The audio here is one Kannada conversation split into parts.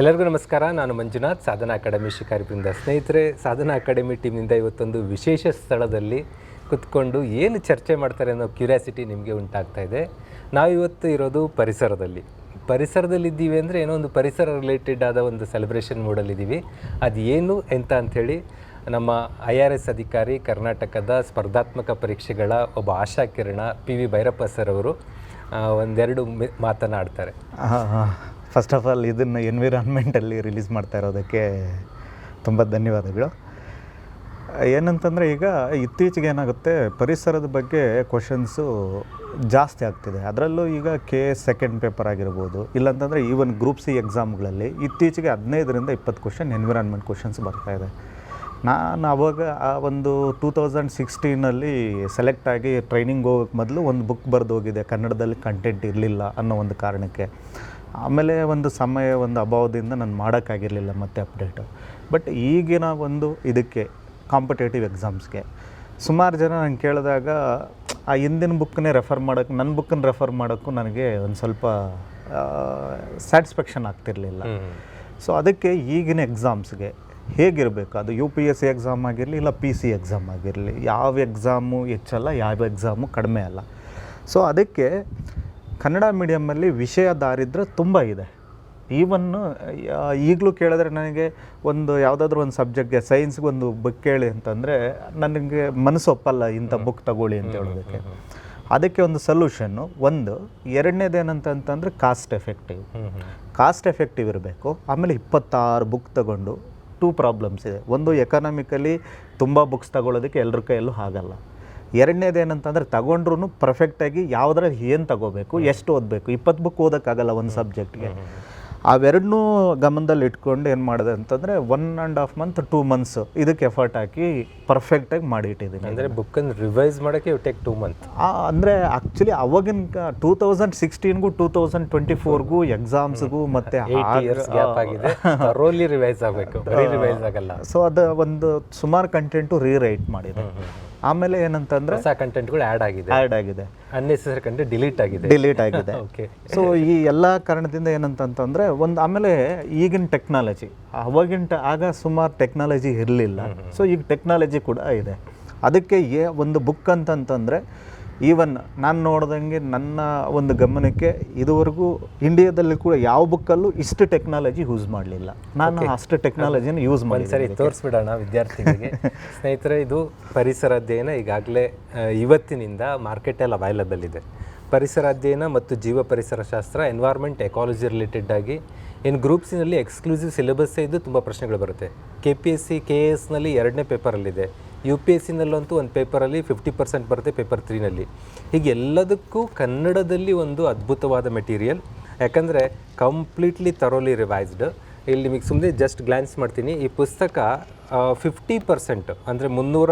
ಎಲ್ಲರಿಗೂ ನಮಸ್ಕಾರ. ನಾನು ಮಂಜುನಾಥ್, ಸಾಧನಾ ಅಕಾಡೆಮಿ ಶಿಕಾರಿಪುರಿಂದ ಸ್ನೇಹಿತರೆ. ಸಾಧನಾ ಅಕಾಡೆಮಿ ಟೀಮ್ನಿಂದ ಇವತ್ತೊಂದು ವಿಶೇಷ ಸ್ಥಳದಲ್ಲಿ ಕುತ್ಕೊಂಡು ಏನು ಚರ್ಚೆ ಮಾಡ್ತಾರೆ ಅನ್ನೋ ಕ್ಯೂರಿಯಾಸಿಟಿ ನಿಮಗೆ ಉಂಟಾಗ್ತಾ ಇದೆ. ನಾವಿವತ್ತು ಇರೋದು ಪರಿಸರದಲ್ಲಿ. ಪರಿಸರದಲ್ಲಿದ್ದೀವಿ ಅಂದರೆ ಏನೋ ಒಂದು ಪರಿಸರ ರಿಲೇಟೆಡ್ ಆದ ಒಂದು ಸೆಲೆಬ್ರೇಷನ್ ಮೂಡಲ್ಲಿದ್ದೀವಿ ಅದು ಏನು, ಎಂತ ಅಂಥೇಳಿ ನಮ್ಮ ಐ ಆರ್ ಎಸ್ ಅಧಿಕಾರಿ, ಕರ್ನಾಟಕದ ಸ್ಪರ್ಧಾತ್ಮಕ ಪರೀಕ್ಷೆಗಳ ಒಬ್ಬ ಆಶಾಕಿರಣ ಪಿ ವಿ ಭೈರಪ್ಪ ಸರ್ ಅವರು ಒಂದೆರಡು ಮಾತನಾಡ್ತಾರೆ. ಫಸ್ಟ್ ಆಫ್ ಆಲ್ ಇದನ್ನು ಎನ್ವಿರಾನ್ಮೆಂಟಲ್ಲಿ ರಿಲೀಸ್ ಮಾಡ್ತಾ ಇರೋದಕ್ಕೆ ತುಂಬ ಧನ್ಯವಾದಗಳು. ಏನಂತಂದರೆ ಈಗ ಇತ್ತೀಚೆಗೆ ಏನಾಗುತ್ತೆ, ಪರಿಸರದ ಬಗ್ಗೆ ಕ್ವಶನ್ಸು ಜಾಸ್ತಿ ಆಗ್ತಿದೆ. ಅದರಲ್ಲೂ ಈಗ ಕೆ ಸೆಕೆಂಡ್ ಪೇಪರ್ ಆಗಿರ್ಬೋದು, ಇಲ್ಲಾಂತಂದರೆ ಈವನ್ ಗ್ರೂಪ್ ಸಿ ಎಕ್ಸಾಮ್ಗಳಲ್ಲಿ ಇತ್ತೀಚೆಗೆ ಹದಿನೈದರಿಂದ ಇಪ್ಪತ್ತು ಕ್ವಶನ್ ಎನ್ವಿರಾನ್ಮೆಂಟ್ ಕ್ವಶನ್ಸ್ ಇದೆ. ನಾನು ಅವಾಗ ಆ ಒಂದು ಟೂ ತೌಸಂಡ್ ಸಿಕ್ಸ್ಟೀನಲ್ಲಿ ಸೆಲೆಕ್ಟ್ ಆಗಿ ಟ್ರೈನಿಂಗ್ ಹೋಗೋಕ್ಕೆ ಮೊದಲು ಒಂದು ಬುಕ್ ಬರೆದು ಹೋಗಿದೆ, ಕನ್ನಡದಲ್ಲಿ ಕಂಟೆಂಟ್ ಇರಲಿಲ್ಲ ಅನ್ನೋ ಒಂದು ಕಾರಣಕ್ಕೆ. ಆಮೇಲೆ ಒಂದು ಸಮಯ ಒಂದು ಅಭಾವದಿಂದ ನಾನು ಮಾಡೋಕ್ಕಾಗಿರಲಿಲ್ಲ ಮತ್ತೆ ಅಪ್ಡೇಟು ಬಟ್ ಈಗಿನ ಒಂದು ಇದಕ್ಕೆ ಕಾಂಪಿಟೇಟಿವ್ ಎಕ್ಸಾಮ್ಸ್ಗೆ ಸುಮಾರು ಜನ ನಾನು ಕೇಳಿದಾಗ ಆ ಹಿಂದಿನ ಬುಕ್ಕನ್ನೇ ರೆಫರ್ ಮಾಡೋಕ್ಕೆ ನನ್ನ ಬುಕ್ಕನ್ನು ರೆಫರ್ ಮಾಡೋಕ್ಕೂ ನನಗೆ ಒಂದು ಸ್ವಲ್ಪ ಸ್ಯಾಟಿಸ್ಫ್ಯಾಕ್ಷನ್ ಆಗ್ತಿರಲಿಲ್ಲ. ಸೊ ಅದಕ್ಕೆ ಈಗಿನ ಎಕ್ಸಾಮ್ಸ್ಗೆ ಹೇಗಿರಬೇಕು? ಅದು U P S C exam ಆಗಿರಲಿ ಇಲ್ಲ ಪಿ ಸಿ ಎಕ್ಸಾಮ್ ಆಗಿರಲಿ ಯಾವ ಎಕ್ಸಾಮು ಹೆಚ್ಚಲ್ಲ ಯಾವ ಎಕ್ಸಾಮು ಕಡಿಮೆ ಅಲ್ಲ. ಸೊ ಅದಕ್ಕೆ ಕನ್ನಡ ಮೀಡಿಯಮ್ಮಲ್ಲಿ ವಿಷಯ ದಾರಿದ್ರೆ ತುಂಬ ಇದೆ. ಈವನ್ನು ಈಗಲೂ ಕೇಳಿದ್ರೆ ನನಗೆ ಒಂದು ಯಾವುದಾದ್ರೂ ಒಂದು ಸಬ್ಜೆಕ್ಟ್ಗೆ ಸೈನ್ಸ್ಗೆ ಒಂದು ಬುಕ್ ಕೇಳಿ ಅಂತಂದರೆ ನನಗೆ ಮನಸ್ಸು ಒಪ್ಪಲ್ಲ ಇಂಥ ಬುಕ್ ತಗೊಳ್ಳಿ ಅಂತ ಹೇಳೋದಕ್ಕೆ. ಅದಕ್ಕೆ ಒಂದು ಸೊಲ್ಯೂಷನ್ನು ಒಂದು ಎರಡನೇದೇನಂತಂತಂದರೆ ಕಾಸ್ಟ್ ಎಫೆಕ್ಟಿವ್ ಕಾಸ್ಟ್ ಎಫೆಕ್ಟಿವ್ ಇರಬೇಕು. ಆಮೇಲೆ ಇಪ್ಪತ್ತಾರು ಬುಕ್ ತಗೊಂಡು ಟೂ ಪ್ರಾಬ್ಲಮ್ಸ್ ಇದೆ. ಒಂದು ಎಕನಾಮಿಕಲಿ ತುಂಬ ಬುಕ್ಸ್ ತಗೊಳ್ಳೋದಕ್ಕೆ ಎಲ್ಲರ ಕೈಯಲ್ಲೂ ಆಗಲ್ಲ. ಎರಡನೇದು ಏನಂತಂದರೆ ತಗೊಂಡ್ರು ಪರ್ಫೆಕ್ಟಾಗಿ ಯಾವುದ್ರಲ್ಲಿ ಏನು ತಗೋಬೇಕು ಎಷ್ಟು ಓದಬೇಕು ಇಪ್ಪತ್ತು ಬುಕ್ ಓದೋಕ್ಕಾಗಲ್ಲ ಒಂದು ಸಬ್ಜೆಕ್ಟ್ಗೆ ಅವೆರಡನ್ನೂ ಗಮನದಲ್ಲಿ ಇಟ್ಕೊಂಡು ಏನು ಮಾಡಿದೆ ಅಂತಂದರೆ one and half month two months ಇದಕ್ಕೆ ಎಫರ್ಟ್ ಹಾಕಿ ಪರ್ಫೆಕ್ಟಾಗಿ ಮಾಡಿ ಇಟ್ಟಿದ್ದೀನಿ ಅಂದರೆ ಬುಕ್ಕನ್ನು ರಿವೈಸ್ ಮಾಡೋಕ್ಕೆ ಯು ಟೇಕ್ ಟೂ ಮಂತ್ ಅಂದರೆ ಆ್ಯಕ್ಚುಲಿ ಅವಾಗಿನ ಟೂ ತೌಸಂಡ್ ಸಿಕ್ಸ್ಟೀನ್ಗೂ ಟೂ ತೌಸಂಡ್ ಟ್ವೆಂಟಿ ಫೋರ್ಗೂ ಎಕ್ಸಾಮ್ಸ್ಗೂ ಮತ್ತು ರೋಲಿ ರಿವೈಸ್ ಆಗಬೇಕು. ರಿವೈಸ್ ಆಗಲ್ಲ. ಸೊ ಅದು ಒಂದು ಸುಮಾರು ಕಂಟೆಂಟು ರೀರೈಟ್ ಮಾಡಿದೆ. ಆಮೇಲೆ ಏನಂತಂದ್ರೆ ಹೊಸ ಕಂಟೆಂಟ್ಗಳು ಆ್ಯಡ್ ಆಗಿದೆ. ಆ್ಯಡ್ ಆಗಿದೆ. ಅನ್ನೆಸರಿ ಕಂಟೆಂಟ್ ಡಿಲೀಟ್ ಆಗಿದೆ. ಡಿಲೀಟ್ ಆಗಿದೆ. ಓಕೆ ಸೊ ಈ ಎಲ್ಲ ಕಾರಣದಿಂದ ಏನಂತಂತಂದರೆ ಒಂದು ಆಮೇಲೆ ಈಗಿನ ಟೆಕ್ನಾಲಜಿ ಅವಾಗಿನ ಆಗ ಸುಮಾರು ಟೆಕ್ನಾಲಜಿ ಇರಲಿಲ್ಲ. ಸೊ ಈಗ ಟೆಕ್ನಾಲಜಿ ಕೂಡ ಇದೆ. ಅದಕ್ಕೆ ಏ ಒಂದು ಬುಕ್ ಅಂತಂತಂದರೆ ಈವನ್ ನಾನು ನೋಡ್ದಂಗೆ ನನ್ನ ಒಂದು ಗಮನಕ್ಕೆ ಇದುವರೆಗೂ ಇಂಡಿಯಾದಲ್ಲಿ ಕೂಡ ಯಾವ ಬುಕ್ಕಲ್ಲೂ ಇಷ್ಟು ಟೆಕ್ನಾಲಜಿ ಯೂಸ್ ಮಾಡಲಿಲ್ಲ. ನಾನು ಅಷ್ಟು ಟೆಕ್ನಾಲಜಿನ ಯೂಸ್ ಮಾಡಿ ಸರಿ ತೋರಿಸ್ಬಿಡೋಣ ವಿದ್ಯಾರ್ಥಿಗಳಿಗೆ. ಸ್ನೇಹಿತರೆ ಇದು ಪರಿಸರ ಅಧ್ಯಯನ ಈಗಾಗಲೇ ಇವತ್ತಿನಿಂದ ಮಾರ್ಕೆಟಲ್ಲಿ ಅವೈಲಬಲ್ ಇದೆ. ಪರಿಸರ ಅಧ್ಯಯನ ಮತ್ತು ಜೀವ ಪರಿಸರ ಶಾಸ್ತ್ರ ಎನ್ವೈರ್ಮೆಂಟ್ ಎಕಾಲಜಿ ರಿಲೇಟೆಡ್ ಆಗಿ ಇನ್ನು ಗ್ರೂಪ್ಸಿನಲ್ಲಿ ಎಕ್ಸ್ಕ್ಲೂಸಿವ್ ಸಿಲೆಬಸ್ಸೇ ಇದ್ದು ತುಂಬ ಪ್ರಶ್ನೆಗಳು ಬರುತ್ತೆ. K P S C K A ಎಸ್ನಲ್ಲಿ ಎರಡನೇ ಪೇಪರಲ್ಲಿದೆ ಯು ಪಿ ಎಸ್ ಸಿನಲ್ಲಂತೂ ಒಂದು ಪೇಪರಲ್ಲಿ ಫಿಫ್ಟಿ ಪರ್ಸೆಂಟ್ ಬರುತ್ತೆ ಪೇಪರ್ ತ್ರೀನಲ್ಲಿ. ಹೀಗೆ ಎಲ್ಲದಕ್ಕೂ ಕನ್ನಡದಲ್ಲಿ ಒಂದು ಅದ್ಭುತವಾದ ಮೆಟೀರಿಯಲ್. ಯಾಕಂದರೆ ಕಂಪ್ಲೀಟ್ಲಿ ತರೋಲಿ ರಿವೈಸ್ಡ್ ಇಲ್ಲಿ ನಿಮಗೆ ಸುಮ್ಮನೆ ಜಸ್ಟ್ ಗ್ಲಾನ್ಸ್ ಮಾಡ್ತೀನಿ. ಈ ಪುಸ್ತಕ ಫಿಫ್ಟಿ ಪರ್ಸೆಂಟ್ ಅಂದರೆ ಮುನ್ನೂರ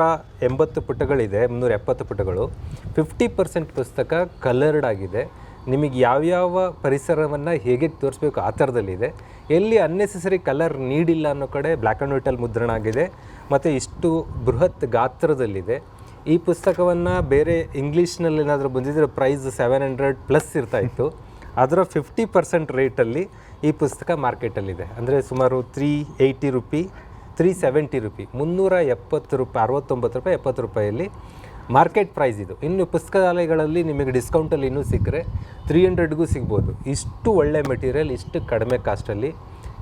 ಎಂಬತ್ತು ಪುಟಗಳಿದೆ, ಮುನ್ನೂರ ಎಪ್ಪತ್ತು ಪುಟಗಳು. ಫಿಫ್ಟಿ ಪರ್ಸೆಂಟ್ ಪುಸ್ತಕ ಕಲರ್ಡ್ ಆಗಿದೆ. ನಿಮಗೆ ಯಾವ್ಯಾವ ಪರಿಸರವನ್ನು ಹೇಗೆ ತೋರಿಸ್ಬೇಕು ಆ ಥರದಲ್ಲಿದೆ. ಎಲ್ಲಿ ಅನ್ನೆಸೆಸರಿ ಕಲರ್ ನೀಡಿಲ್ಲ ಅನ್ನೋ ಕಡೆ ಬ್ಲ್ಯಾಕ್ ಆ್ಯಂಡ್ ವೈಟಲ್ಲಿ ಮುದ್ರಣ ಆಗಿದೆ ಮತ್ತು ಇಷ್ಟು ಬೃಹತ್ ಗಾತ್ರದಲ್ಲಿದೆ. ಈ ಪುಸ್ತಕವನ್ನು ಬೇರೆ ಇಂಗ್ಲೀಷ್ನಲ್ಲಿ ಏನಾದರೂ ಬಂದಿದ್ದರೆ ಪ್ರೈಸ್ ಸೆವೆನ್ ಹಂಡ್ರೆಡ್ ಪ್ಲಸ್ ಇರ್ತಾ ಇತ್ತು. ಅದರ ಫಿಫ್ಟಿ ಪರ್ಸೆಂಟ್ ರೇಟಲ್ಲಿ ಈ ಪುಸ್ತಕ ಮಾರ್ಕೆಟಲ್ಲಿದೆ ಅಂದರೆ ಸುಮಾರು three eighty rupee three seventy rupee ಮುನ್ನೂರ ಎಪ್ಪತ್ತು ರೂಪಾಯಿ, ಅರವತ್ತೊಂಬತ್ತು ರೂಪಾಯಿ, ಎಪ್ಪತ್ತು ರೂಪಾಯಲ್ಲಿ ಮಾರ್ಕೆಟ್ ಪ್ರೈಸ್ ಇದು. ಇನ್ನು ಪುಸ್ತಕಾಲಯಗಳಲ್ಲಿ ನಿಮಗೆ ಡಿಸ್ಕೌಂಟಲ್ಲಿ ಇನ್ನೂ ಸಿಕ್ಕರೆ ತ್ರೀ ಹಂಡ್ರೆಡ್ಗೂ ಸಿಗ್ಬೋದು. ಇಷ್ಟು ಒಳ್ಳೆ ಮೆಟೀರಿಯಲ್ ಇಷ್ಟು ಕಡಿಮೆ ಕಾಸ್ಟಲ್ಲಿ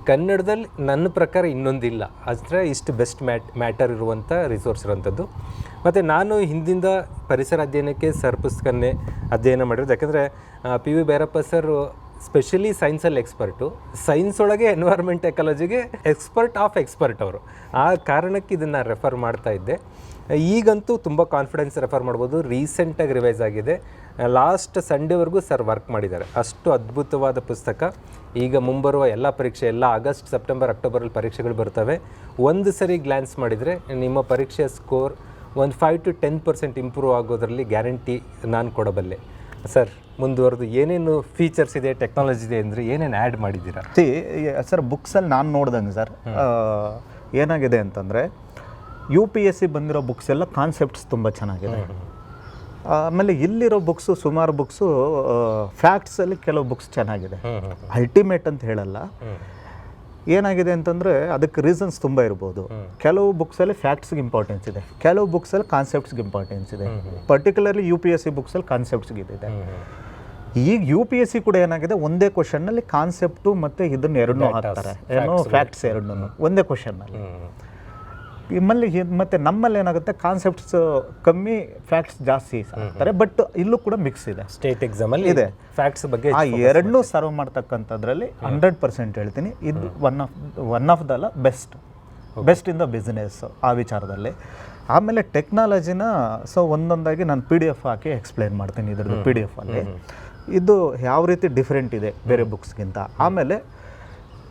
ಕನ್ನಡದಲ್ಲಿ ನನ್ನ ಪ್ರಕಾರ ಇನ್ನೊಂದಿಲ್ಲ. ಅಂದರೆ ಇಷ್ಟು ಬೆಸ್ಟ್ ಮ್ಯಾಟ್ ಮ್ಯಾಟರ್ ಇರುವಂಥ ರಿಸೋರ್ಸ್ ಇರುವಂಥದ್ದು ಮತ್ತು ನಾನು ಹಿಂದಿಂದ ಪರಿಸರ ಅಧ್ಯಯನಕ್ಕೆ ಸರ್ ಪುಸ್ತಕನ್ನೇ ಅಧ್ಯಯನ ಮಾಡಿರೋದು. ಯಾಕಂದರೆ P V Bhyrappa sir specially ಸೈನ್ಸಲ್ಲಿ expert science ಒಳಗೆ ಎನ್ವೈರ್ಮೆಂಟ್ ಎಕಾಲಜಿಗೆ ಎಕ್ಸ್ಪರ್ಟ್ ಆಫ್ ಎಕ್ಸ್ಪರ್ಟ್ ಅವರು. ಆ ಕಾರಣಕ್ಕೆ ಇದನ್ನು ರೆಫರ್ ಮಾಡ್ತಾ ಇದ್ದೆ. ಈಗಂತೂ ತುಂಬ ಕಾನ್ಫಿಡೆನ್ಸ್ ರೆಫರ್ ಮಾಡ್ಬೋದು. ರೀಸೆಂಟಾಗಿ ರಿವೈಸ್ ಆಗಿದೆ. ಲಾಸ್ಟ್ ಸಂಡೇವರೆಗೂ ಸರ್ ವರ್ಕ್ ಮಾಡಿದ್ದಾರೆ. ಅಷ್ಟು ಅದ್ಭುತವಾದ ಪುಸ್ತಕ. ಈಗ ಮುಂಬರುವ ಎಲ್ಲ ಪರೀಕ್ಷೆ ಎಲ್ಲ ಆಗಸ್ಟ್ ಸೆಪ್ಟೆಂಬರ್ ಅಕ್ಟೋಬರಲ್ಲಿ ಪರೀಕ್ಷೆಗಳು ಬರ್ತವೆ. ಒಂದು ಸರಿ ಗ್ಲ್ಯಾನ್ಸ್ ಮಾಡಿದರೆ ನಿಮ್ಮ ಪರೀಕ್ಷೆಯ ಸ್ಕೋರ್ ಒಂದು five to ten percent improve ಆಗೋದರಲ್ಲಿ guarantee ನಾನು ಕೊಡಬಲ್ಲೆ. ಸರ್ ಮುಂದುವರೆದು ಏನೇನು ಫೀಚರ್ಸ್ ಇದೆ ಟೆಕ್ನಾಲಜಿ ಇದೆ ಅಂದರೆ ಏನೇನು ಆ್ಯಡ್ ಮಾಡಿದ್ದೀರಾ? ಸಿ ಸರ್ ಬುಕ್ಸಲ್ಲಿ ನಾನು ನೋಡ್ದಂಗೆ ಸರ್ ಏನಾಗಿದೆ ಅಂತಂದರೆ ಯು ಪಿ ಎಸ್ ಸಿ ಬಂದಿರೋ ಬುಕ್ಸ್ ಎಲ್ಲ ಕಾನ್ಸೆಪ್ಟ್ಸ್ ತುಂಬ ಚೆನ್ನಾಗಿದೆ. ಆಮೇಲೆ ಇಲ್ಲಿರೋ ಬುಕ್ಸು ಸುಮಾರು ಬುಕ್ಸು ಫ್ಯಾಕ್ಟ್ಸಲ್ಲಿ ಕೆಲವು ಬುಕ್ಸ್ ಚೆನ್ನಾಗಿದೆ. ಅಲ್ಟಿಮೇಟ್ ಅಂತ ಹೇಳಲ್ಲ. ಏನಾಗಿದೆ ಅಂತಂದರೆ ಅದಕ್ಕೆ ರೀಸನ್ಸ್ ತುಂಬ ಇರ್ಬೋದು. ಕೆಲವು ಬುಕ್ಸಲ್ಲಿ ಫ್ಯಾಕ್ಟ್ಸ್ಗೆ ಇಂಪಾರ್ಟೆನ್ಸ್ ಇದೆ. ಕೆಲವು ಬುಕ್ಸಲ್ಲಿ ಕಾನ್ಸೆಪ್ಟ್ಸ್ಗೆ ಇಂಪಾರ್ಟೆನ್ಸ್ ಇದೆ. Particularly U P S C ಬುಕ್ಸಲ್ಲಿ ಕಾನ್ಸೆಪ್ಟ್ಸ್ಗೆ ಇದೆ. ಈಗ ಯು ಪಿ ಎಸ್ ಸಿ ಕೂಡ ಏನಾಗಿದೆ ಒಂದೇ ಕ್ವಶನ್ನಲ್ಲಿ ಕಾನ್ಸೆಪ್ಟು ಮತ್ತು ಇದನ್ನು ಎರಡನ್ನೂ ಹಾಕ್ತಾರೆ. ಏನೋ ಫ್ಯಾಕ್ಟ್ಸ್ ಎರಡನ್ನೂ. ಒಂದೇ ಕ್ವಶನ್ನಲ್ಲಿ ನಿಮ್ಮಲ್ಲಿ ಮತ್ತು ನಮ್ಮಲ್ಲಿ ಏನಾಗುತ್ತೆ ಕಾನ್ಸೆಪ್ಟ್ಸ್ ಕಮ್ಮಿ ಫ್ಯಾಕ್ಟ್ಸ್ ಜಾಸ್ತಿ ಹಾಕ್ತಾರೆ ಬಟ್ ಇಲ್ಲೂ ಕೂಡ ಮಿಕ್ಸ್ ಇದೆ. ಸ್ಟೇಟ್ ಎಕ್ಸಾಮಲ್ಲಿ ಇದೆ. ಫ್ಯಾಕ್ಟ್ಸ್ ಬಗ್ಗೆ ಆ ಎರಡನ್ನೂ ಸರ್ವ್ ಮಾಡ್ತಕ್ಕಂಥದ್ರಲ್ಲಿ ಹಂಡ್ರೆಡ್ ಪರ್ಸೆಂಟ್ ಹೇಳ್ತೀನಿ. ಇದು one of one of ದಲ್ಲ best best in the business ಆ ವಿಚಾರದಲ್ಲಿ. ಆಮೇಲೆ ಟೆಕ್ನಾಲಜಿನ ಸೊ ಒಂದೊಂದಾಗಿ ನಾನು ಪಿ ಡಿ ಎಫ್ ಹಾಕಿ ಎಕ್ಸ್ಪ್ಲೈನ್ ಮಾಡ್ತೀನಿ ಇದ್ರದ್ದು ಪಿ ಡಿ ಎಫ್ ಅಲ್ಲಿ. ಇದು ಯಾವ ರೀತಿ ಡಿಫ್ರೆಂಟ್ ಇದೆ ಬೇರೆ ಬುಕ್ಸ್ಗಿಂತ ಆಮೇಲೆ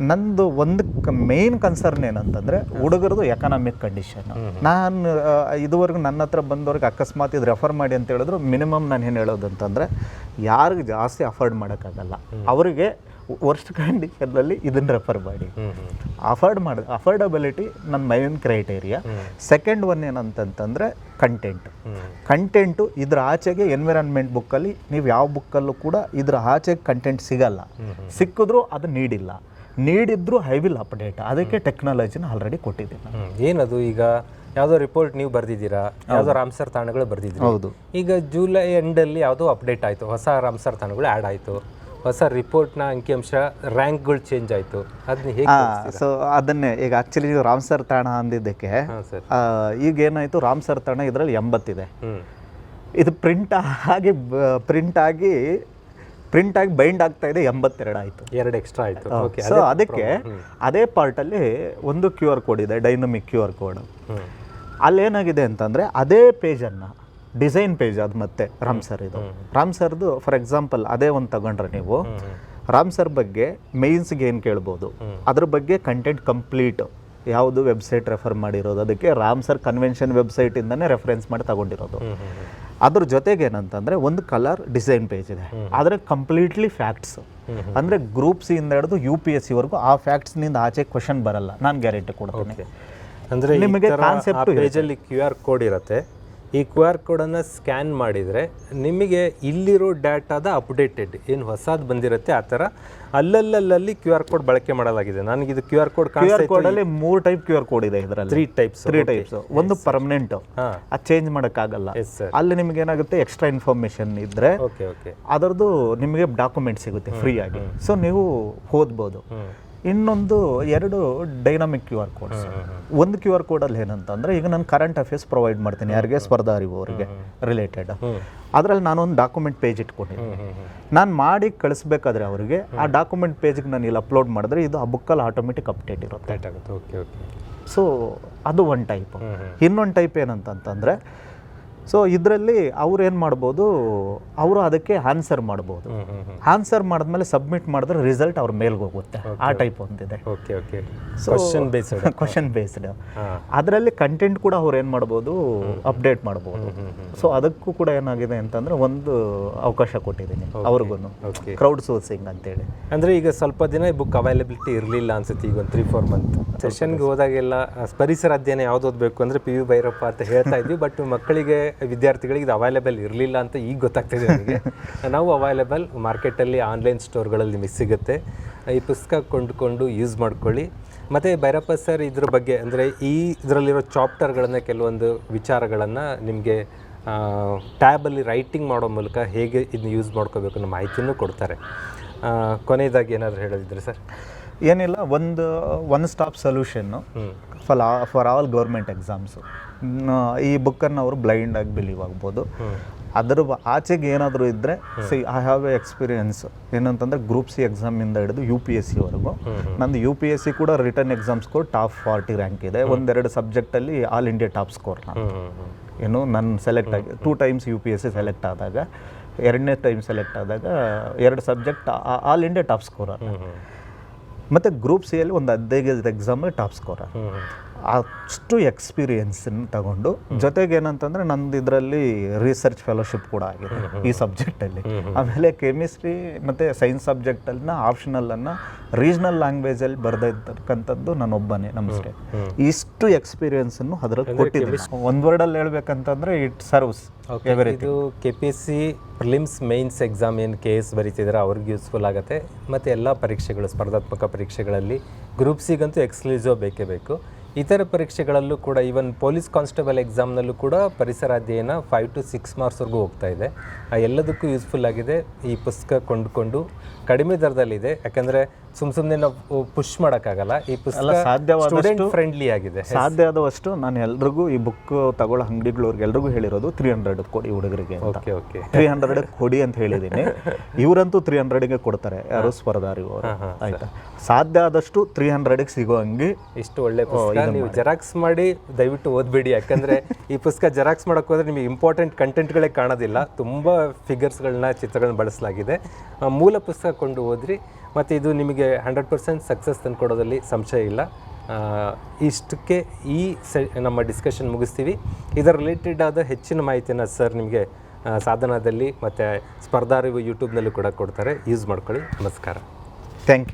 ನಂದು ಒಂದು ಮೇನ್ ಕನ್ಸರ್ನ್ ಏನಂತಂದರೆ ಹುಡುಗರದು ಎಕನಾಮಿಕ್ ಕಂಡೀಷನ್ ನಾನು ಇದುವರೆಗೂ ನನ್ನ ಹತ್ರ ಬಂದವ್ರಿಗೆ ಅಕಸ್ಮಾತ್ ಇದು ರೆಫರ್ ಮಾಡಿ ಅಂತ ಹೇಳಿದ್ರು ಮಿನಿಮಮ್ ನಾನು ಏನು ಹೇಳೋದು ಅಂತಂದ್ರೆ ಯಾರಿಗೆ ಜಾಸ್ತಿ ಅಫೋರ್ಡ್ ಮಾಡೋಕ್ಕಾಗಲ್ಲ. ಅವರಿಗೆ ವರ್ಸ್ಟ್ ಕಂಡೀಷನ್ನಲ್ಲಿ ಇದನ್ನು ರೆಫರ್ ಮಾಡಿ. ಅಫರ್ಡ್ ಮಾಡಿ ಅಫೋರ್ಡಬಿಲಿಟಿ ನನ್ನ ಮೈನ್ ಕ್ರೈಟೇರಿಯಾ ಸೆಕೆಂಡ್ ಒನ್ ಏನಂತಂತಂದರೆ ಕಂಟೆಂಟ್ ಕಂಟೆಂಟು ಇದ್ರ ಆಚೆಗೆ ಎನ್ವಿರಾನ್ಮೆಂಟ್ ಬುಕ್ಕಲ್ಲಿ ನೀವು ಯಾವ ಬುಕ್ಕಲ್ಲೂ ಕೂಡ ಇದ್ರ ಆಚೆಗೆ ಕಂಟೆಂಟ್ ಸಿಗಲ್ಲ. ಸಿಕ್ಕಿದ್ರೂ ಅದು ನೀಡಿಲ್ಲ. ನೀಡಿದ್ರು ಐ ವಿಲ್ ಅಪ್ಡೇಟ್ ಅದಕ್ಕೆ ಟೆಕ್ನಾಲಜಿನ ಆಲ್ರೆಡಿ ಕೊಟ್ಟಿದ್ದೀನಿ. ಏನದು ಈಗ ಯಾವುದೋ ರಿಪೋರ್ಟ್ ನೀವು ಬರ್ದಿದ್ದೀರಾ? ಯಾವುದೋ ರಾಮ್ಸರ್ ತಾಣಗಳು ಬರ್ದಿದ್ದೀರಾ? ಹೌದು. ಈಗ ಜುಲೈ ಎಂಡಲ್ಲಿ ಯಾವುದೋ ಅಪ್ಡೇಟ್ ಆಯಿತು. ಹೊಸ ರಾಮ್ಸರ್ ತಾಣಗಳು ಆ್ಯಡ್ ಆಯಿತು. ಹೊಸ ರಿಪೋರ್ಟ್ನ ಅಂಕಿಅಂಶ ರ್ಯಾಂಕ್ಗಳು ಚೇಂಜ್ ಆಯಿತು. ಅದನ್ನ ಹೇಗೆ ಸೊ ಅದನ್ನೇ ಈಗ ಆ್ಯಕ್ಚುಲಿ ನೀವು ರಾಮ್ ಸರ್ ತಾಣ ಅಂದಿದ್ದಕ್ಕೆ ಈಗ ಏನಾಯಿತು? ರಾಮ್ ಸರ್ ತಾಣ ಇದರಲ್ಲಿ ಎಂಬತ್ತಿದೆ. ಇದು ಪ್ರಿಂಟ್ ಆಗಿ ಪ್ರಿಂಟ್ ಆಗಿ ಪ್ರಿಂಟ್ ಆಗಿ ಬೈಂಡ್ ಆಗ್ತಾ ಇದೆ ಎಂಬತ್ತೆರಡು ಆಯಿತು. ಎರಡು ಎಕ್ಸ್ಟ್ರಾ ಆಯಿತು. ಓಕೆ ಸೊ ಅದಕ್ಕೆ ಅದೇ ಪಾರ್ಟಲ್ಲಿ ಒಂದು ಕ್ಯೂ ಆರ್ ಕೋಡ್ ಇದೆ ಡೈನಮಿಕ್ ಕ್ಯೂ ಆರ್ ಕೋಡ್ ಅಲ್ಲೇನಾಗಿದೆ ಅಂತಂದರೆ ಅದೇ ಪೇಜನ್ನು ಡಿಸೈನ್ ಪೇಜ್ ಅದು ಮತ್ತೆ ರಾಮ್ ಸರ್ ಇದು. ರಾಮ್ ಸರ್ದು ಫಾರ್ ಎಕ್ಸಾಂಪಲ್ ಅದೇ ಒಂದು ತಗೊಂಡ್ರೆ ನೀವು ರಾಮ್ ಸರ್ ಬಗ್ಗೆ ಮೇನ್ಸ್ಗೆ ಏನು ಕೇಳ್ಬೋದು? ಅದ್ರ ಬಗ್ಗೆ ಕಂಟೆಂಟ್ ಕಂಪ್ಲೀಟ್ ಯಾವುದು ವೆಬ್ಸೈಟ್ ರೆಫರ್ ಮಾಡಿರೋದು ಅದಕ್ಕೆ ರಾಮ್ ಸರ್ ಕನ್ವೆನ್ಷನ್ ವೆಬ್ಸೈಟಿಂದನೇ ರೆಫರೆನ್ಸ್ ಮಾಡಿ ತಗೊಂಡಿರೋದು. ಅದ್ರ ಜೊತೆಗೆ ಏನಂತಂದ್ರೆ ಒಂದು ಕಲರ್ ಡಿಸೈನ್ ಪೇಜ್ ಇದೆ. ಆದರೆ ಕಂಪ್ಲೀಟ್ಲಿ ಫ್ಯಾಕ್ಟ್ಸ್ ಅಂದರೆ ಗ್ರೂಪ್ ಸಿ ಇಂದ ಹಿಡಿದು ಯು ಪಿ ಎಸ್ ಸಿವರೆಗೂ ಆ ಫ್ಯಾಕ್ಟ್ಸ್ನಿಂದ ಆಚೆ ಕ್ವಶನ್ ಬರಲ್ಲ. ನಾನು ಗ್ಯಾರಂಟಿ ಕೊಡ್ತೀನಿ. ಅಂದರೆ ನಿಮಗೆ ಕಾನ್ಸೆಪ್ಟ್ ಪೇಜಲ್ಲಿ ಕ್ಯೂ ಆರ್ ಕೋಡ್ ಇರುತ್ತೆ. ಈ ಕ್ಯೂ ಆರ್ ಕೋಡನ್ನು ಸ್ಕ್ಯಾನ್ ಮಾಡಿದರೆ ನಿಮಗೆ ಇಲ್ಲಿರೋ ಡಾಟಾದ ಅಪ್ಡೇಟೆಡ್ ಏನು ಹೊಸದು ಬಂದಿರುತ್ತೆ ಆ ಥರ ಅಲ್ಲಲ್ಲಲ್ಲಿ ಕ್ಯೂ ಆರ್ ಕೋಡ್ ಬಳಕೆ ಮಾಡಲಾಗಿದೆ. ನನಗೆ ಇದು Q R code Q R ಕೋಡಲ್ಲಿ ಮೂರು ಟೈಪ್ ಕ್ಯೂ ಆರ್ ಕೋಡ್ ಇದೆ ಇದರಲ್ಲಿ. ತ್ರೀ ಟೈಪ್ಸ್ ತ್ರೀ ಟೈಪ್ಸ್ ಒಂದು ಪರ್ಮನೆಂಟ್ ಅದು ಚೇಂಜ್ ಮಾಡೋಕ್ಕಾಗಲ್ಲ. ಎಸ್ ಸರ್ ಅಲ್ಲಿ ನಿಮ್ಗೆ ಏನಾಗುತ್ತೆ? ಎಕ್ಸ್ಟ್ರಾ ಇನ್ಫಾರ್ಮೇಶನ್ ಇದ್ರೆ ಓಕೆ ಓಕೆ ಅದರದ್ದು ನಿಮಗೆ ಡಾಕ್ಯುಮೆಂಟ್ ಸಿಗುತ್ತೆ ಫ್ರೀ ಆಗಿ. ಸೊ ನೀವು ಓದ್ಬೋದು. ಇನ್ನೊಂದು ಎರಡು ಡೈನಾಮಿಕ್ ಕ್ಯೂ ಆರ್ ಕೋಡ್ಸ್ ಒಂದು ಕ್ಯೂ ಆರ್ ಕೋಡಲ್ಲಿ ಏನಂತಂದ್ರೆ ಈಗ ನಾನು ಕರೆಂಟ್ ಅಫೇರ್ಸ್ ಪ್ರೊವೈಡ್ ಮಾಡ್ತೀನಿ ಯಾರಿಗೆ ಸ್ಪರ್ಧಾ ಅರಿವು ಅವರಿಗೆ ರಿಲೇಟೆಡ್ ಅದರಲ್ಲಿ ನಾನೊಂದು ಡಾಕ್ಯುಮೆಂಟ್ ಪೇಜ್ ಇಟ್ಕೊಂಡಿದ್ದೀನಿ ನಾನು ಮಾಡಿ ಕಳಿಸ್ಬೇಕಾದ್ರೆ ಅವರಿಗೆ ಆ ಡಾಕ್ಯುಮೆಂಟ್ ಪೇಜ್ಗೆ ನಾನು ಇಲ್ಲಿ ಅಪ್ಲೋಡ್ ಮಾಡಿದ್ರೆ ಇದು ಆ ಬುಕ್ಕಲ್ಲಿ ಆಟೋಮೆಟಿಕ್ ಅಪ್ಡೇಟ್ ಇರುತ್ತೆ. ಆಗುತ್ತೆ. ಓಕೆ ಓಕೆ ಸೊ ಅದು ಒನ್ ಟೈಪ್ ಇನ್ನೊಂದು ಟೈಪ್ ಏನಂತಂತಂದರೆ ಸೊ ಇದರಲ್ಲಿ ಅವ್ರು ಏನು ಮಾಡ್ಬೋದು? ಅವರು ಅದಕ್ಕೆ ಆನ್ಸರ್ ಮಾಡ್ಬೋದು. ಆನ್ಸರ್ ಮಾಡಿದ್ಮೇಲೆ ಸಬ್ಮಿಟ್ ಮಾಡಿದ್ರೆ ರಿಸಲ್ಟ್ ಅವ್ರ ಮೇಲ್ಗೆ ಹೋಗುತ್ತೆ. ಆ ಟೈಪ್ ಒಂದಿದೆ. ಓಕೆ ಓಕೆ ಕ್ವಶನ್ ಬೇಸ್ಡ್ ಅದರಲ್ಲಿ ಕಂಟೆಂಟ್ ಕೂಡ ಅವ್ರು ಏನು ಮಾಡ್ಬೋದು? ಅಪ್ಡೇಟ್ ಮಾಡ್ಬೋದು. ಸೊ ಅದಕ್ಕೂ ಕೂಡ ಏನಾಗಿದೆ ಅಂತಂದ್ರೆ ಒಂದು ಅವಕಾಶ ಕೊಟ್ಟಿದ್ದೀನಿ ಅವ್ರಿಗೂ ಕ್ರೌಡ್ ಸೋರ್ಸಿಂಗ್ ಅಂತೇಳಿ. ಅಂದರೆ ಈಗ ಸ್ವಲ್ಪ ದಿನ ಈ ಬುಕ್ ಅವೈಲಬಿಲಿಟಿ ಇರಲಿಲ್ಲ ಅನ್ಸುತ್ತೆ ಈಗ ಒಂದು ತ್ರೀ ಫೋರ್ ಮಂತ್ ಸೆಷನ್ಗೆ ಹೋದಾಗೆಲ್ಲ ಪರಿಸರ ಅಧ್ಯಯನ ಯಾವ್ದು ಓದಬೇಕು ಅಂದರೆ ಪಿ ಯು ಭೈರಪ್ಪ ಅಂತ ಹೇಳ್ತಾ ಇದ್ವಿ ಬಟ್ ಮಕ್ಕಳಿಗೆ ವಿದ್ಯಾರ್ಥಿಗಳಿಗೆ ಇದು ಅವೈಲೇಬಲ್ ಇರಲಿಲ್ಲ ಅಂತ ಈಗ ಗೊತ್ತಾಗ್ತಿದೆ ನನಗೆ ನಾವು ಅವೈಲೇಬಲ್ ಮಾರ್ಕೆಟಲ್ಲಿ ಆನ್ಲೈನ್ ಸ್ಟೋರ್ಗಳಲ್ಲಿ ನಿಮಗೆ ಸಿಗುತ್ತೆ. ಈ ಪುಸ್ತಕ ಕೊಂಡುಕೊಂಡು ಯೂಸ್ ಮಾಡ್ಕೊಳ್ಳಿ. ಮತ್ತು ಭೈರಪ್ಪ ಸರ್ ಇದ್ರ ಬಗ್ಗೆ ಅಂದರೆ ಈ ಇದರಲ್ಲಿರೋ ಚಾಪ್ಟರ್ಗಳನ್ನು ಕೆಲವೊಂದು ವಿಚಾರಗಳನ್ನು ನಿಮಗೆ ಟ್ಯಾಬಲ್ಲಿ ರೈಟಿಂಗ್ ಮಾಡೋ ಮೂಲಕ ಹೇಗೆ ಇದನ್ನ ಯೂಸ್ ಮಾಡ್ಕೋಬೇಕು ಅನ್ನೋ ಮಾಹಿತಿನೂ ಕೊಡ್ತಾರೆ. ಕೊನೆಯದಾಗಿ ಏನಾದರೂ ಹೇಳೋದಿದ್ರೆ ಸರ್ ಏನಿಲ್ಲ, ಒಂದು ಒನ್ ಸ್ಟಾಪ್ ಸೊಲ್ಯೂಷನ್ನು ಫಲ for for all government exams ಈ ಬುಕ್ಕನ್ನು ಅವರು ಬ್ಲೈಂಡ್ ಆಗಿ ಬಿಲೀವ್ ಆಗ್ಬೋದು. ಅದರ ಆಚೆಗೆ ಏನಾದರೂ ಇದ್ದರೆ see I have a experience ಏನಂತಂದರೆ ಗ್ರೂಪ್ ಸಿ ಎಕ್ಸಾಮಿಂದ ಹಿಡಿದು ಯು ಪಿ ಎಸ್ ಸಿವರೆಗೂ ನಂದು ಯು ಪಿ ಎಸ್ ಸಿ ಕೂಡ return exam score top forty rank ಇದೆ. ಒಂದೆರಡು ಸಬ್ಜೆಕ್ಟಲ್ಲಿ ಆಲ್ ಇಂಡಿಯಾ ಟಾಪ್ ಸ್ಕೋರ್ ನಾನು. ಏನು ನನ್ನ ಸೆಲೆಕ್ಟ್ ಆಗಿ two times U P S C select ಆದಾಗ, ಎರಡನೇ ಟೈಮ್ ಸೆಲೆಕ್ಟ್ ಆದಾಗ, ಎರಡು subject all India top score ಮತ್ತು ಗ್ರೂಪ್ ಸಿಯಲ್ಲಿ ಒಂದು ಹದಿನೈದು ಎಕ್ಸಾಮಲ್ಲಿ ಟಾಪ್ ಸ್ಕೋರರ್ ಹ್ಞೂ ಅಷ್ಟು ಎಕ್ಸ್ಪೀರಿಯನ್ಸನ್ನು ತಗೊಂಡು. ಜೊತೆಗೆ ಏನಂತಂದ್ರೆ ನಂದು ಇದರಲ್ಲಿ ರಿಸರ್ಚ್ ಫೆಲೋಶಿಪ್ ಕೂಡ ಆಗಿದೆ ಈ ಸಬ್ಜೆಕ್ಟಲ್ಲಿ ಆಮೇಲೆ ಕೆಮಿಸ್ಟ್ರಿ ಮತ್ತು ಸೈನ್ಸ್ ಸಬ್ಜೆಕ್ಟಲ್ಲಿನ ಆಪ್ಷನಲನ್ನು ರೀಜ್ನಲ್ ಲ್ಯಾಂಗ್ವೇಜಲ್ಲಿ ಬರೆದಿರ್ತಕ್ಕಂಥದ್ದು ನಾನೊಬ್ಬನೇ ನಮಸ್ತೆ ಇಷ್ಟು ಎಕ್ಸ್ಪೀರಿಯನ್ಸನ್ನು ಅದ್ರಲ್ಲಿ ಕೊಟ್ಟಿದ್ದೀನಿ ಒಂದು ವರ್ಡಲ್ಲಿ ಹೇಳ್ಬೇಕಂತಂದರೆ ಇಟ್ ಸರ್ವ್ಸ್ ಇದು K P S C prelims mains exam ಏನು ಕೆ ಎಸ್ ಬರೀತಿದ್ರೆ ಅವ್ರಿಗೆ ಯೂಸ್ಫುಲ್ ಆಗುತ್ತೆ. ಮತ್ತು ಎಲ್ಲ ಪರೀಕ್ಷೆಗಳು ಸ್ಪರ್ಧಾತ್ಮಕ ಪರೀಕ್ಷೆಗಳಲ್ಲಿ ಗ್ರೂಪ್ ಸಿಗಂತೂ ಎಕ್ಸ್ಕ್ಲೂಸಿವ್ ಬೇಕೇ ಬೇಕು. ಇತರ ಪರೀಕ್ಷೆಗಳಲ್ಲೂ ಕೂಡ ಈವನ್ ಪೊಲೀಸ್ ಕಾನ್ಸ್ಟೇಬಲ್ ಎಕ್ಸಾಮ್ನಲ್ಲೂ ಕೂಡ ಪರಿಸರ ಅಧ್ಯಯನ ಫೈವ್ ಟು ಸಿಕ್ಸ್ ಮಾರ್ಕ್ಸ್ವರೆಗೂ ಹೋಗ್ತಾ ಇದೆ. ಆ ಎಲ್ಲದಕ್ಕೂ ಯೂಸ್ಫುಲ್ ಆಗಿದೆ ಈ ಪುಸ್ತಕ ಕೊಂಡುಕೊಂಡು. ಕಡಿಮೆ ದರದಲ್ಲಿದೆ. ಯಾಕಂದರೆ ಸುಮ್ಮ ಸುಮ್ಮನೆ ನಾವು ಪುಷ್ ಮಾಡೋಕ್ಕಾಗಲ್ಲ. ಈ ಪುಸ್ತಕ ಸಾಧ್ಯವಾದಷ್ಟು- ಸ್ಟೂಡೆಂಟ್ ಫ್ರೆಂಡ್ಲಿ ಆಗಿದೆ. ಸಾಧ್ಯ ಆದವಷ್ಟು ನಾನು ಎಲ್ರಿಗೂ ಈ ಬುಕ್ ತಗೊಳ್ಳೋ ಅಂಗಡಿಗಳವ್ರಿಗೆ ಎಲ್ರಿಗೂ ಹೇಳಿರೋದು ತ್ರೀ ಹಂಡ್ರೆಡ್ ಕೊಡಿ ಹುಡುಗರಿಗೆ ಓಕೆ ಓಕೆ ತ್ರೀ ಹಂಡ್ರೆಡ್ ಕೊಡಿ ಅಂತ ಹೇಳಿದ್ದೀನಿ. ಇವರಂತೂ ತ್ರೀ ಹಂಡ್ರೆಡ್ಗೆ ಕೊಡ್ತಾರೆ ಯಾರು ಸ್ಪರ್ಧಾರಿ ಅವರು ಆಯ್ತಾ? ಸಾಧ್ಯ ಆದಷ್ಟು ತ್ರೀ ಹಂಡ್ರೆಡ್ಗೆ ಸಿಗೋ ಹಂಗೆ. ಇಷ್ಟು ಒಳ್ಳೆ ಪುಸ್ತಕ ನೀವು ಜೆರಾಕ್ಸ್ ಮಾಡಿ ದಯವಿಟ್ಟು ಓದ್ಬೇಡಿ. ಯಾಕಂದ್ರೆ ಈ ಪುಸ್ತಕ ಜೆರಾಕ್ಸ್ ಮಾಡಕ್ ಹೋದ್ರೆ ನಿಮಗೆ ಇಂಪಾರ್ಟೆಂಟ್ ಕಂಟೆಂಟ್ಗಳೇ ಕಾಣೋದಿಲ್ಲ. ತುಂಬಾ ಫಿಗರ್ಸ್ಗಳನ್ನ ಚಿತ್ರಗಳನ್ನ ಬಳಸಲಾಗಿದೆ. ಮೂಲ ಪುಸ್ತಕ ಕೊಂಡು ಓದ್ರಿ. ಮತ್ತು ಇದು ನಿಮಗೆ ಹಂಡ್ರೆಡ್ ಪರ್ಸೆಂಟ್ ಸಕ್ಸಸ್ ತಂದುಕೊಡೋದ್ರಲ್ಲಿ ಸಂಶಯ ಇಲ್ಲ. ಇಷ್ಟಕ್ಕೆ ಈ ಸೆ, ನಮ್ಮ ಡಿಸ್ಕಷನ್ ಮುಗಿಸ್ತೀವಿ. ಇದರ ರಿಲೇಟೆಡ್ ಆದ ಹೆಚ್ಚಿನ ಮಾಹಿತಿಯನ್ನು ಸರ್ ನಿಮಗೆ ಸಾಧನದಲ್ಲಿ ಮತ್ತು ಸ್ಪರ್ಧಾರಿವು ಯೂಟ್ಯೂಬ್ನಲ್ಲೂ ಕೂಡ ಕೊಡ್ತಾರೆ. ಯೂಸ್ ಮಾಡ್ಕೊಳ್ಳಿ. ನಮಸ್ಕಾರ. Thank you